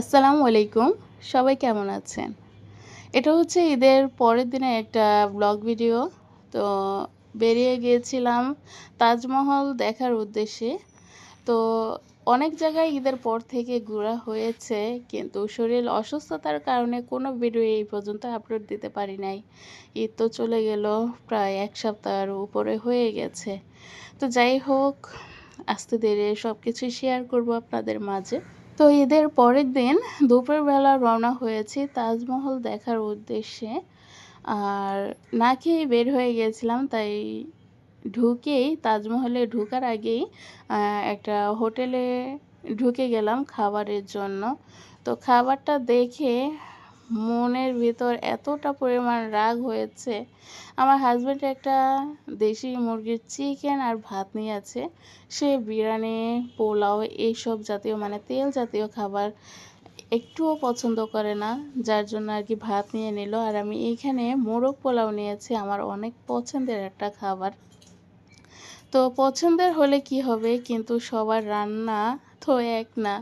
আসসালামু আলাইকুম। সবাই কেমন আছেন? এটা হচ্ছে ঈদের পরের দিনে একটা ব্লগ ভিডিও তো বেরিয়ে গিয়েছিলাম তাজমহল দেখার উদ্দেশ্যে। তো অনেক জায়গায় ঈদের পর থেকে ঘোরা হয়েছে, কিন্তু শরীর অসুস্থতার কারণে কোনো ভিডিও এই পর্যন্ত আপলোড দিতে পারি নাই। ঈদ তো চলে গেল, প্রায় এক সপ্তাহের উপরে হয়ে গেছে। তো যাই হোক আস্তে ধীরে সব কিছুই শেয়ার করব আপনাদের মাঝে। তো ঈদের পরের দিন দুপুরবেলা রওনা হয়েছি তাজমহল দেখার উদ্দেশ্যে। আর না খেয়ে বের হয়ে গেছিলাম, তাই ঢুকেই, তাজমহলে ঢুকার আগেই একটা হোটেলে ঢুকে গেলাম খাবারের জন্য। তো খাবারটা দেখে মনের ভিতর এতটা পরিমাণ রাগ হয়েছে। আমার হাজব্যান্ড একটা দেশি মুরগির চিকেন আর ভাত নিয়ে আছে। সে বিরিয়ানি, পোলাও এইসব জাতীয় মানে তেল জাতীয় খাবার একটুও পছন্দ করে না। যার জন্য আর কি ভাত নিয়ে নিল। আর আমি এইখানে মোরগ পোলাও নিয়েছি। আমার অনেক পছন্দের একটা খাবার। তো পছন্দের হলে কি হবে? কিন্তু সবার রান্না এক না।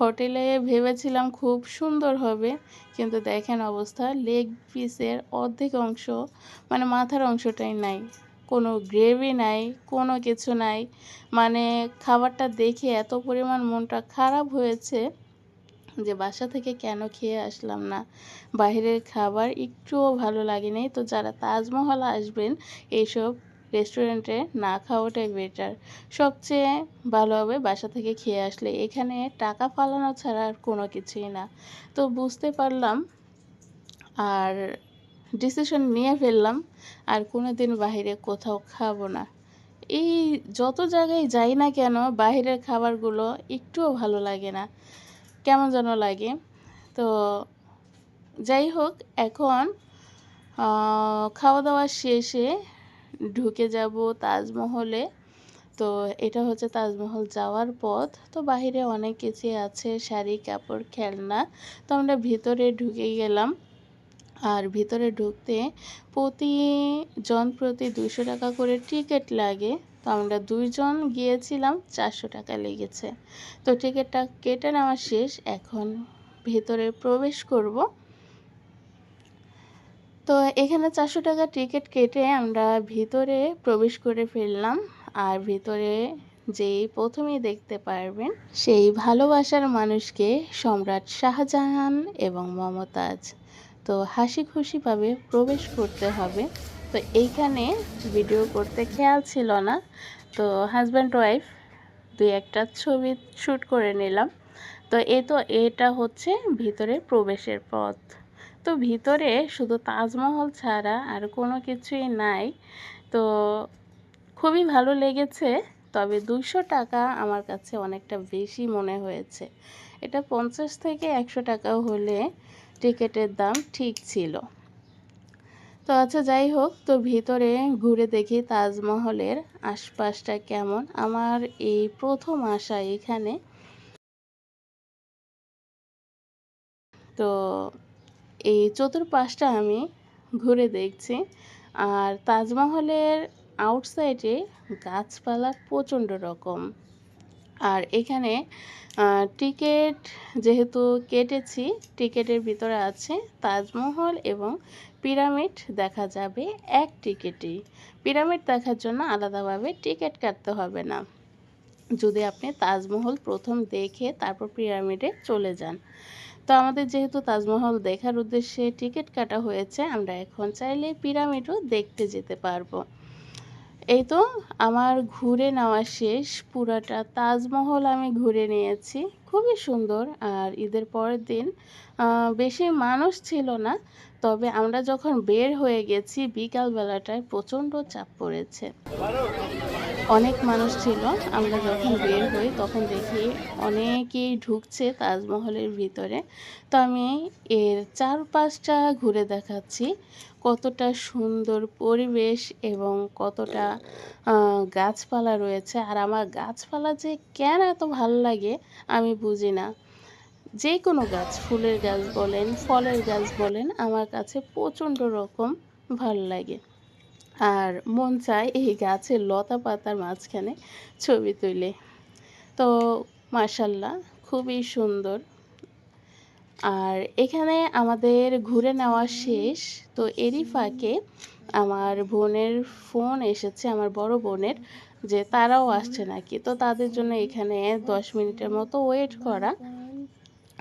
হোটেলে ভেবেছিলাম খুব সুন্দর হবে, কিন্তু দেখেন অবস্থা লেগ পিসের অর্ধেক অংশ মানে মাথার অংশটাই নাই। কোনো গ্রেভি নাই, কোনো কিছু নাই। মানে খাবারটা দেখে এত পরিমাণ মনটা খারাপ হয়েছে যে বাসা থেকে কেন খেয়ে আসলাম না। বাইরের খাবার একটুও ভালো লাগেনি। তো যারা তাজমহল আসবেন, এইসব রেস্টুরেন্টে না খাওয়াটাই বেটার সবচেয়ে ভালো হবে বাসা থেকে খেয়ে আসলে। এখানে টাকা ফালানো ছাড়া আর কোনো কিছুই না। তো বুঝতে পারলাম আর ডিসিশন নিয়ে ফেললাম আর কোনো দিন বাহিরে কোথাও খাব না। এই যত জায়গায় যাই না কেন বাহিরের খাবারগুলো একটুও ভালো লাগে না। কেমন যেন লাগে। তো যাই হোক, এখন খাওয়া দাওয়া শেষে ঢুকে যাব তাজমহলে। তো এটা হচ্ছে তাজমহল যাওয়ার পথ। তো বাহিরে অনেক কিছু আছে, শাড়ি, কাপড়, খেলনা। তো আমরা ভিতরে ঢুকে গেলাম। আর ভিতরে ঢুকতে প্রতি জন প্রতি দুশো টাকা করে টিকিট লাগে। তো আমরা দুইজন গিয়েছিলাম, চারশো টাকা লেগেছে। তো টিকিটটা কেটে নেওয়া শেষ। এখন ভেতরে প্রবেশ করব। তো এখানে চারশো টাকা টিকিট কেটে আমরা ভিতরে প্রবেশ করে ফেললাম আর ভিতরে যেই প্রথমেই দেখতে পারবেন, সেই ভালোবাসার মানুষকে সম্রাট শাহজাহান এবং মমতাজ। তো হাসি খুশিভাবে প্রবেশ করতে হবে। তো এইখানে ভিডিও করতে খেয়াল ছিল না। তো হাজব্যান্ড ওয়াইফ দুই একটা ছবি শ্যুট করে নিলাম। তো এ তো এটা হচ্ছে ভিতরে প্রবেশের পথ। তো ভিতরে শুধু তাজমহল ছাড়া আর কোনো কিছুই নাই। তো খুবই ভালো লেগেছে, তবে দুশো টাকা আমার কাছে অনেকটা বেশি মনে হয়েছে। এটা পঞ্চাশ থেকে একশো টাকা হলে টিকিটের দাম ঠিক ছিল। তো আচ্ছা যাই হোক, তো ভিতরে ঘুরে দেখি তাজমহলের আশপাশটা কেমন। আমার এই প্রথম আসা এখানে। তো এই চতুর্পাশটা আমি ঘুরে দেখছি। আর তাজমহলের আউটসাইডে গাছপালা প্রচণ্ড রকম। আর এখানে টিকিট যেহেতু কেটেছি টিকিটের ভিতরে আছে তাজমহল এবং পিরামিড দেখা যাবে এক টিকিটেই পিরামিড দেখার জন্য আলাদাভাবে টিকিট কাটতে হবে না। যদি আপনি তাজমহল প্রথম দেখে তারপর পিরামিডে চলে যান। তো আমাদের যেহেতু তাজমহল দেখার উদ্দেশ্যে টিকিট কাটা হয়েছে, আমরা এখন চাইলে পিরামিডও দেখতে যেতে পারব। এই তো আমার ঘুরে নেওয়া শেষ, পুরাটা তাজমহল আমি ঘুরে নিয়েছি, খুবই সুন্দর। আর ঈদের পরের দিন বেশি মানুষ ছিল না, তবে আমরা যখন বের হয়ে গেছি, বিকালবেলাটায় প্রচণ্ড চাপ পড়েছে। অনেক মানুষ ছিল। আমরা যখন বের হই, তখন দেখি অনেকেই ঢুকছে তাজমহলের ভিতরে। তো আমি এর চারপাশটা ঘুরে দেখাচ্ছি। কতটা সুন্দর পরিবেশ এবং কতটা গাছপালা রয়েছে। আর আমার গাছপালা যে কেন এত ভালো লাগে, আমি বুঝি না। যে কোনো গাছ, ফুলের গাছ বলেন, ফলের গাছ বলেন, আমার কাছে প্রচণ্ড রকম ভালো লাগে। আর মন চায় এই গাছের লতা পাতার মাঝখানে ছবি তুলে। তো মার্শাল্লাহ খুবই সুন্দর। আর এখানে আমাদের ঘুরে নেওয়া শেষ। তো এরই ফাঁকে আমার বোনের ফোন এসেছে, আমার বড় বোনের, যে তারাও আসছে নাকি। তো তাদের জন্য এখানে দশ মিনিটের মতো ওয়েট করা।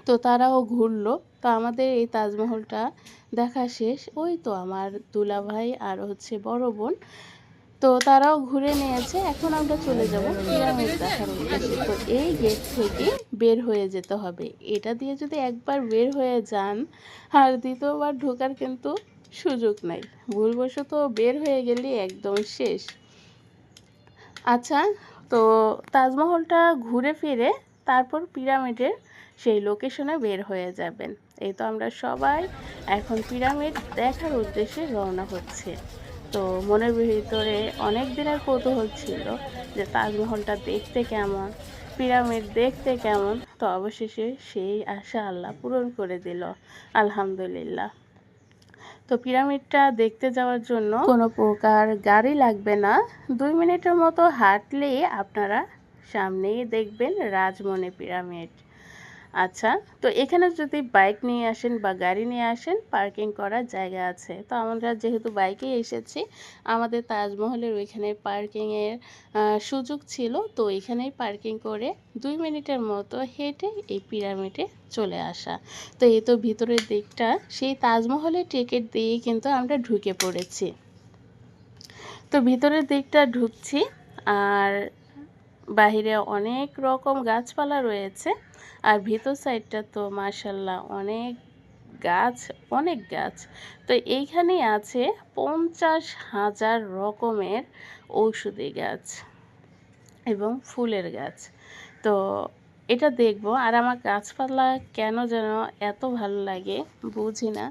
তো তারাও ঘুরলো। তো আমাদের এই তাজমহলটা দেখা শেষ। ওই তো আমার দুলা ভাই আর হচ্ছে বড় বোন। তো তারাও ঘুরে নিয়েছে। এখন আমরা চলে যাব পিরামিড দেখার উদ্দেশ্যে। তো এই গেট থেকে বের হয়ে যেতে হবে। এটা দিয়ে যদি একবার বের হয়ে যান, আর দ্বিতীয়বার ঢোকার কিন্তু সুযোগ নাই। ভুলবশত বের হয়ে গেলে একদম শেষ। আচ্ছা তো তাজমহলটা ঘুরে ফিরে তারপর পিরামিডের সেই লোকেশনে বের হয়ে যাবেন। এই তো আমরা সবাই এখন পিরামিড দেখার উদ্দেশ্যে রওনা হচ্ছে। তো মনের ভিতরে অনেক দিনের কৌতূহল ছিল যে তাজমহলটা দেখতে কেমন, পিরামিড দেখতে কেমন, তো অবশেষে সেই আশা আল্লাহ পূরণ করে দিল, আলহামদুলিল্লাহ। তো পিরামিডটা দেখতে যাওয়ার জন্য কোনো প্রকার গাড়ি লাগবে না। দুই মিনিটের মতো হাঁটলেই আপনারা সামনেই দেখবেন রাজমণি পিরামিড। আচ্ছা তো এখানে যদি বাইক নিয়ে আসেন বা গাড়ি নিয়ে আসেন পার্কিং করার জায়গা আছে। তো আমরা যেহেতু বাইকে এসেছি, আমাদের তাজমহলের ওইখানে পার্কিংয়ের সুযোগ ছিল। তো এখানেই পার্কিং করে দুই মিনিটের মতো হেঁটে এই পিরামিডে চলে আসা। তো এই তো ভিতরের দিকটা, সেই তাজমহলের টিকিট দিয়ে কিন্তু আমরা ঢুকে পড়েছি। তো ভিতরের দিকটা ঢুকছি, আর বাহিরে অনেক রকম গাছপালা রয়েছে। আর ভিতর সাইডটা তো মার্শাল্লাহ অনেক গাছ অনেক গাছ। তো এইখানে আছে পঞ্চাশ হাজার রকমের ঔষধি গাছ এবং ফুলের গাছ। তো এটা দেখব আর আমার গাছপালা কেন যেন এত ভালো লাগে বুঝি না।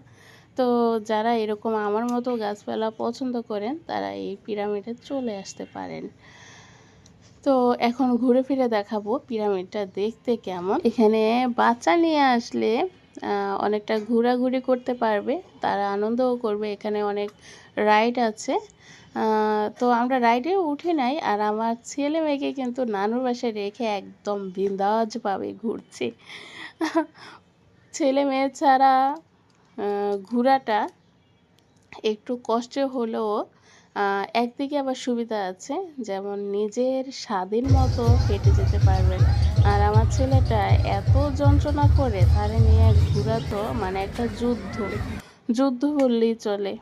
তো যারা এরকম আমার মতো গাছপালা পছন্দ করেন তারা এই পিরামিডে চলে আসতে পারেন। তো এখন ঘুরে ফিরে দেখাবো পিরামিডটা দেখতে কেমন। এখানে বাচ্চা নিয়ে আসলে অনেকটা ঘোরাঘুরি করতে পারবে, তারা আনন্দও করবে, এখানে অনেক রাইড আছে। তো আমরা রাইডে উঠে নাই, আর আমার ছেলে মেয়েকে কিন্তু নানুর বাসায় রেখে একদম বিন্দাজভাবে ঘুরছে। ছেলে মেয়ে ছাড়া ঘোরাটা একটু কষ্ট হলেও একদিকে আবার সুবিধা আছে, যেমন নিজের স্বাধীন মতো হেঁটে যেতে পারবেন। আর আমার ছেলেটা এত যন্ত্রণা করে তারে নিয়ে ঘুরাতো মানে একটা যুদ্ধ যুদ্ধ বললেই চলে।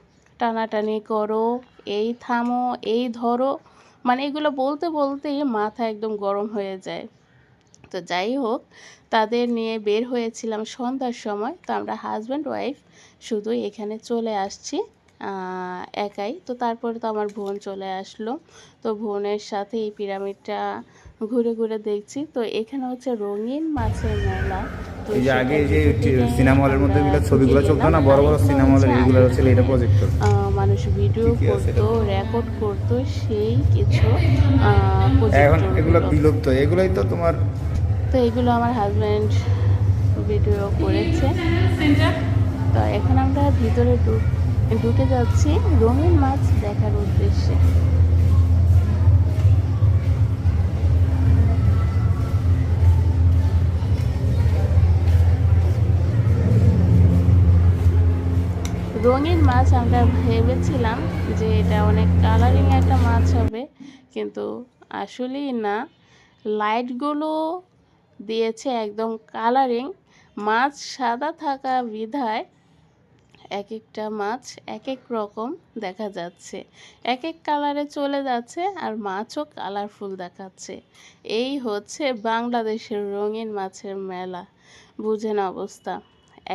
টানাটানি করো, এই থামো, এই ধরো মানে এগুলো বলতে বলতেই মাথা একদম গরম হয়ে যায়। তো যাই হোক, তাদের নিয়ে বের হয়েছিলাম সন্ধ্যার সময়। তো আমরা হাজব্যান্ড ওয়াইফ শুধু এখানে চলে আসছি। একাই। তো তারপরে তো আমার বোন চলে আসলো। তো বোনের সাথে এই পিরামিডটা ঘুরে ঘুরে দেখছি। তো এখানে হচ্ছে রঙিন মাছের মেলা। তো এই যে আগে যে সিনেমা হলের মধ্যে ছবিগুলো চলতো না বড় বড় সিনেমা হলের এইগুলো ছিল এটা প্রজেক্টর মানুষ ভিডিও করতো রেকর্ড করতো সেই কিছু এখন এগুলো বিলুপ্ত এগুলোই তো তোমার তো এগুলো আমার হাজব্যান্ড ভিডিও করেছে। তো এখন আমরা ভিতরে ঢুক ঢুকে যাচ্ছি রঙিন মাছ দেখার উদ্দেশ্যে। রঙিন মাছ আমরা ভেবেছিলাম যে এটা অনেক কালারিং একটা মাছ হবে, কিন্তু আসলেই না। লাইটগুলো দিয়েছে একদম কালারিং মাছ সাদা থাকা বিধায় এক একটা মাছ এক এক রকম দেখা যাচ্ছে। এক এক কালারে চলে যাচ্ছে আর মাছও কালারফুল দেখাচ্ছে। এই হচ্ছে বাংলাদেশের রঙিন মাছের মেলা। বুঝেন অবস্থা।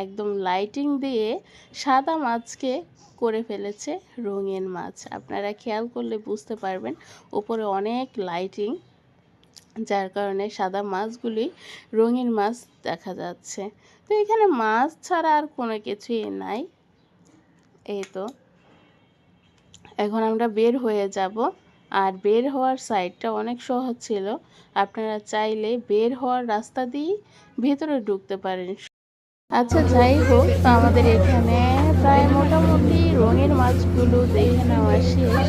একদম লাইটিং দিয়ে সাদা মাছকে করে ফেলেছে রঙিন মাছ। আপনারা খেয়াল করলে বুঝতে পারবেন উপরে অনেক লাইটিং যার কারণে সাদা মাছগুলি রঙিন মাছ দেখা যাচ্ছে। তো এখানে মাছ ছাড়া আর কোনো কিছুই নাই। এই তো। এখন আমরা বের হয়ে যাব। আর বের হওয়ার সাইডটা অনেক সহজ ছিল। আপনারা চাইলে বের হওয়ার রাস্তা দিয়ে ভেতরে ঢুকতে পারেন। আচ্ছা যাই হোক, তো আমাদের এখানে প্রায় মোটামুটি রঙের মাছগুলো দেখে নেওয়া শেষ।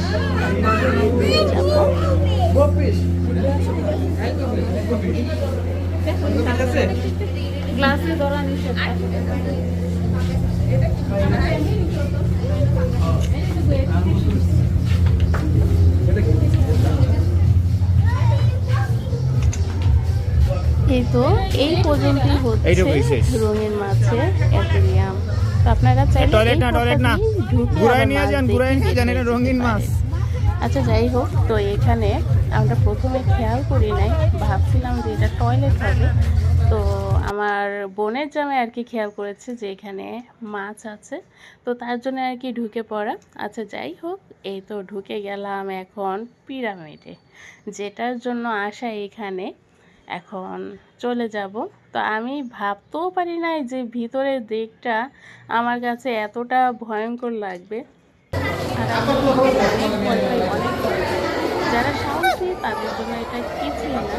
এই তো এই পর্যন্তই হচ্ছে। রঙিন মাছের অ্যাকুরিয়াম তো আপনারা চাইলে টয়লেট না টয়লেট না। পথটা দিয়ে ঢুকে ঘুরাই নিয়ে যান ঘুরাই নিয়ে যান এটা রঙিন মাছ। আচ্ছা যাই হোক তো এখানে আমরা প্রথমে খেয়াল করি নাই ভাবছিলাম যে এটা টয়লেট হবে। আমার বোনের জামে আর কি খেয়াল করেছে যে এখানে মাছ আছে তো তার জন্য আর কি ঢুকে পড়া আচ্ছা যাই হোক এই তো ঢুকে গেলাম এখন পিরামিডে যেটার জন্য আসা এখানে এখন চলে যাব তো আমি ভাবতেও পারি নাই যে ভিতরের দিকটা আমার কাছে এতটা ভয়ঙ্কর লাগবে যারা সাহসী তাদের জন্য এটা কিছুই না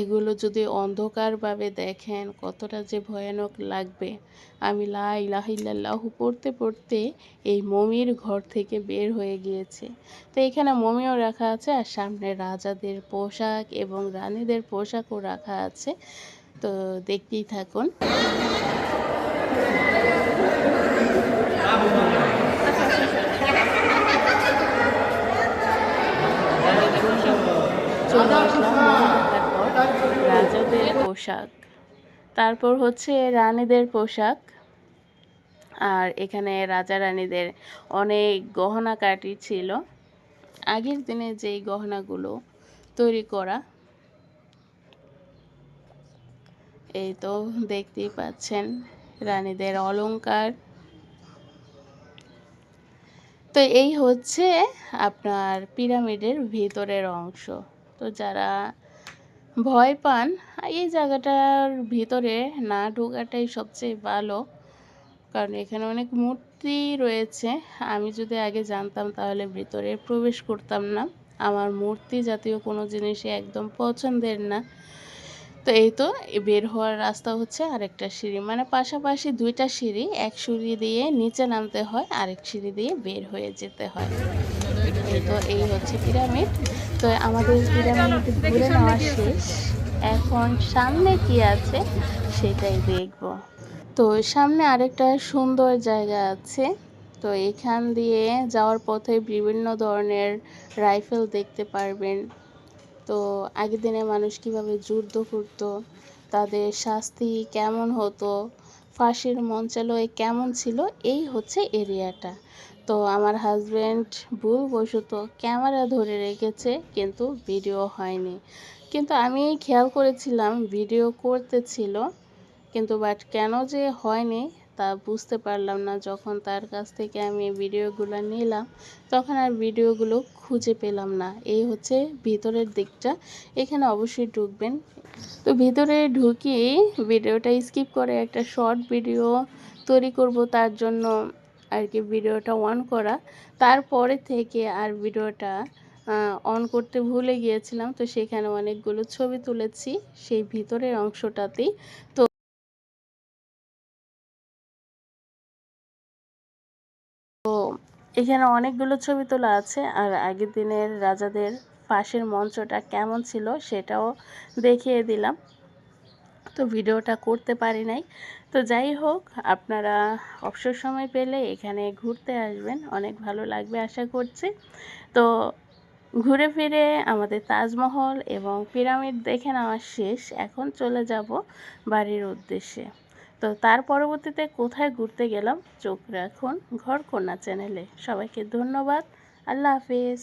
এগুলো যদি অন্ধকারভাবে দেখেন, কতটা যে ভয়ানক লাগবে। আমি লা ইলাহা ইল্লাল্লাহু পড়তে পড়তে এই মমির ঘর থেকে বের হয়ে গিয়েছে। তো এখানে মমিও রাখা আছে আর সামনে রাজাদের পোশাক এবং রানীদের পোশাকও রাখা আছে। তো দেখতেই থাকুন। চলে আসলাম। রাজাদের পোশাক। তারপর হচ্ছে রানীদের পোশাক। আর এখানে রাজা রানীদের অনেক গহনা কাটি ছিল। আগের দিনে যেই গহনাগুলো তৈরি করা, এই তো দেখতেই পাচ্ছেন রানীদের অলংকার। তো এই হচ্ছে আপনার পিরামিডের ভিতরের অংশ। তো যারা ভয় পান। এই জায়গাটার ভিতরে না ঢোকাটাই সবচেয়ে ভালো। কারণ এখানে অনেক মূর্তি রয়েছে। আমি যদি আগে জানতাম তাহলে ভিতরে প্রবেশ করতাম না। আমার মূর্তি জাতীয় কোনো জিনিসই একদম পছন্দের না। তো এই তো বের হওয়ার রাস্তা হচ্ছে আরেকটা সিঁড়ি। মানে পাশাপাশি দুইটা সিঁড়ি, এক সিঁড়ি দিয়ে নিচে নামতে হয়, আরেক সিঁড়ি দিয়ে বের হয়ে যেতে হয়। তো এই হচ্ছে পিরামিড। তো আমাদের পিরামিড ঘুরে নেওয়া শেষ। এখন সামনে কি আছে সেটাই দেখব। তো সামনে আরেকটা সুন্দর জায়গা আছে। তো এখান দিয়ে যাওয়ার পথে বিভিন্ন ধরনের রাইফেল দেখতে পারবেন। তো আগের দিনে মানুষ কীভাবে যুদ্ধ করতো, তাদের শাস্তি কেমন হতো, ফাঁসির মঞ্চালয় কেমন ছিল, এই হচ্ছে এরিয়াটা। তো আমার হাজব্যান্ড ভুলবশত ক্যামেরা ধরে রেখেছে, কিন্তু ভিডিও হয়নি। কিন্তু আমি খেয়াল করেছিলাম ভিডিও করতেছিল, কিন্তু বাট কেন যে হয়নি তা বুঝতে পারলাম না। যখন তার কাছ থেকে আমি ভিডিওগুলো নিলাম, তখন আর ভিডিওগুলো খুঁজে পেলাম না। এই হচ্ছে ভিতরের দিকটা। এখানে অবশ্যই ঢুকবেন। তো ভিতরে ঢুকি ভিডিওটা স্কিপ করে একটা শর্ট ভিডিও তৈরি করব তার জন্য। আর কি ভিডিওটা অন করা। তারপরে থেকে আর ভিডিওটা অন করতে ভুলে গিয়েছিলাম। তো সেখানে অনেকগুলো ছবি তুলেছি, সেই ভিতরের অংশটাতেই। তো এখানে অনেকগুলো ছবি তোলা আছে। আর আগের দিনের রাজাদের পাশের মঞ্চটা কেমন ছিল সেটাও দেখিয়ে দিলাম। তো ভিডিওটা করতে পারি নাই। তো যাই হোক, আপনারা অবসর সময় পেলে এখানে ঘুরতে আসবেন, অনেক ভালো লাগবে আশা করছি। তো ঘুরে ফিরে আমাদের তাজমহল এবং পিরামিড দেখে নেওয়া শেষ, এখন চলে যাব বাড়ির উদ্দেশ্যে। তো তার পরবর্তীতে কোথায় ঘুরতে গেলাম, চোখ রাখুন ঘর কন্যা চ্যানেলে। সবাইকে ধন্যবাদ, আল্লাহ হাফিজ।